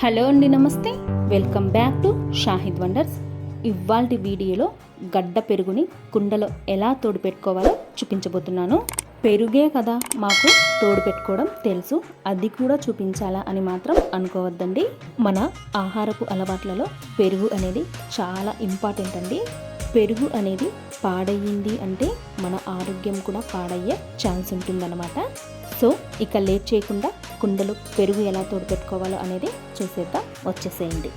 Hello అండి నమస్తే. Welcome back to Shahid wonders. ఇవాల్టి వీడియోలో గడ్డ పెరుగుని కుండలో ఎలా తోడు పెట్టుకోవాలో చూపించబోతున్నాను. పెరుగే కదా మాకు తోడు పెట్టుకోవడం తెలుసు. అది కూడా చూపించాలా అని మాత్రం అనుకోవద్దండి. మన ఆహారపు అలవాట్లలో పెరుగు అనేది చాలా ఇంపార్టెంట్ అండి. పెరుగు అనేది పాడయ్యింది అంటే మన ఆరోగ్యం కూడా పాడయ్యే ఛాన్స్ ఉంటుందన్నమాట. సో ఇక లేట్ చేయకుండా కుండలు పెరుగు ఎలా తోడుపెట్టుకోవాలో అనేది చూసేద్దాం. వచ్చేసేయండి.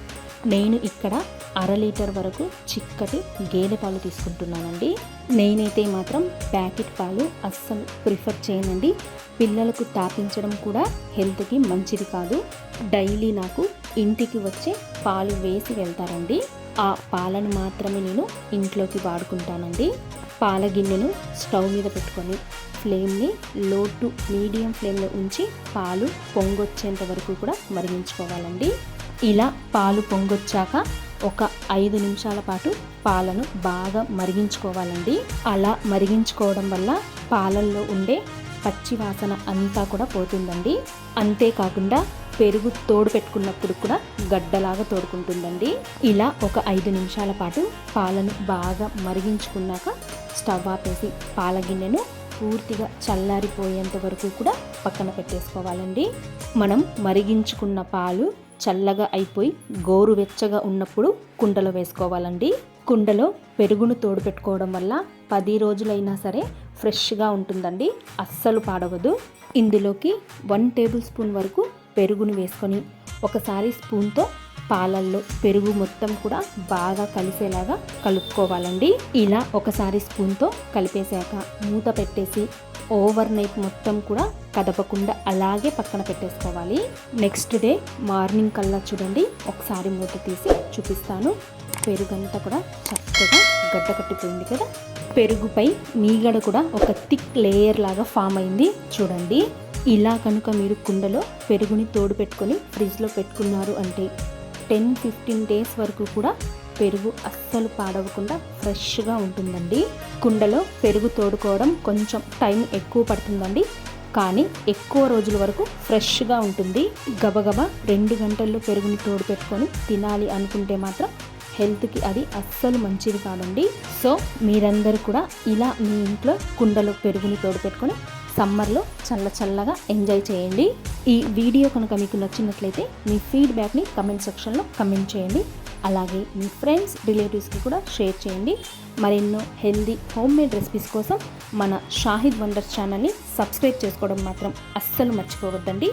నేను ఇక్కడ అర లీటర్ వరకు చిక్కటి గేదె పాలు తీసుకుంటున్నానండి. నేనైతే మాత్రం ప్యాకెట్ పాలు అస్సలు ప్రిఫర్ చేయనండి. పిల్లలకు తాపించడం కూడా హెల్త్కి మంచిది కాదు. డైలీ నాకు ఇంటికి వచ్చే పాలు వేసి వెళ్తారండి. ఆ పాలను మాత్రమే నేను ఇంట్లోకి వాడుకుంటానండి. పాల గిన్నెను స్టవ్ మీద పెట్టుకొని ఫ్లేమ్ని లో టు మీడియం ఫ్లేమ్లో ఉంచి పాలు పొంగొచ్చేంత వరకు కూడా మరిగించుకోవాలండి. ఇలా పాలు పొంగొచ్చాక ఒక ఐదు నిమిషాల పాటు పాలను బాగా మరిగించుకోవాలండి. అలా మరిగించుకోవడం వల్ల పాలల్లో ఉండే పచ్చి వాసన అంతా కూడా పోతుందండి. అంతేకాకుండా పెరుగు తోడు పెట్టుకున్నప్పుడు కూడా గడ్డలాగా తోడుకుంటుందండి. ఇలా ఒక ఐదు నిమిషాల పాటు పాలను బాగా మరిగించుకున్నాక స్టవ్ ఆపేసి పాల గిన్నెను పూర్తిగా చల్లారిపోయేంత వరకు కూడా పక్కన పెట్టేసుకోవాలండి. మనం మరిగించుకున్న పాలు చల్లగా అయిపోయి గోరువెచ్చగా ఉన్నప్పుడు కుండలో వేసుకోవాలండి. కుండలో పెరుగును తోడు పెట్టుకోవడం వల్ల పది రోజులైనా సరే ఫ్రెష్గా ఉంటుందండి. అస్సలు పాడవదు. ఇందులోకి వన్ టేబుల్ స్పూన్ వరకు పెరుగును వేసుకొని ఒకసారి స్పూన్తో పాలల్లో పెరుగు మొత్తం కూడా బాగా కలిసేలాగా కలుపుకోవాలండి. ఇలా ఒకసారి స్పూన్తో కలిపేశాక మూత పెట్టేసి ఓవర్ నైట్ మొత్తం కూడా కదపకుండా అలాగే పక్కన పెట్టేసుకోవాలి. నెక్స్ట్ డే మార్నింగ్ కల్లా చూడండి ఒకసారి మూత తీసి చూపిస్తాను. పెరుగంతా కూడా చక్కగా గడ్డ కట్టిపోయింది కదా. పెరుగుపై మీగడ కూడా ఒక థిక్ లేయర్ లాగా ఫామ్ అయింది. చూడండి. ఇలా కనుక మీరు కుండలో పెరుగుని తోడు పెట్టుకొని ఫ్రిడ్జ్లో పెట్టుకున్నారు అంటే టెన్ ఫిఫ్టీన్ డేస్ వరకు కూడా పెరుగు అస్సలు పాడవకుండా ఫ్రెష్గా ఉంటుందండి. కుండలో పెరుగు తోడుకోవడం కొంచెం టైం ఎక్కువ పడుతుందండి. కానీ ఎక్కువ రోజుల వరకు ఫ్రెష్గా ఉంటుంది. గబగబా రెండు గంటల్లో పెరుగుని తోడు పెట్టుకొని తినాలి అనుకుంటే మాత్రం హెల్త్కి అది అస్సలు మంచిది కాదండి. సో మీరందరూ కూడా ఇలా మీ ఇంట్లో కుండలో పెరుగుని తోడు పెట్టుకొని సమ్మర్లో చల్ల చల్లగా ఎంజాయ్ చేయండి. ఈ వీడియో కనుక మీకు నచ్చినట్లయితే మీ ఫీడ్బ్యాక్ని కమెంట్ సెక్షన్లో కమెంట్ చేయండి. అలాగే మీ ఫ్రెండ్స్ రిలేటివ్స్కి కూడా షేర్ చేయండి. మరెన్నో హెల్దీ హోమ్ మేడ్ రెసిపీస్ కోసం మన షాహిద్ వండర్స్ ఛానల్ని సబ్స్క్రైబ్ చేసుకోవడం మాత్రం అస్సలు మర్చిపోవద్దండి.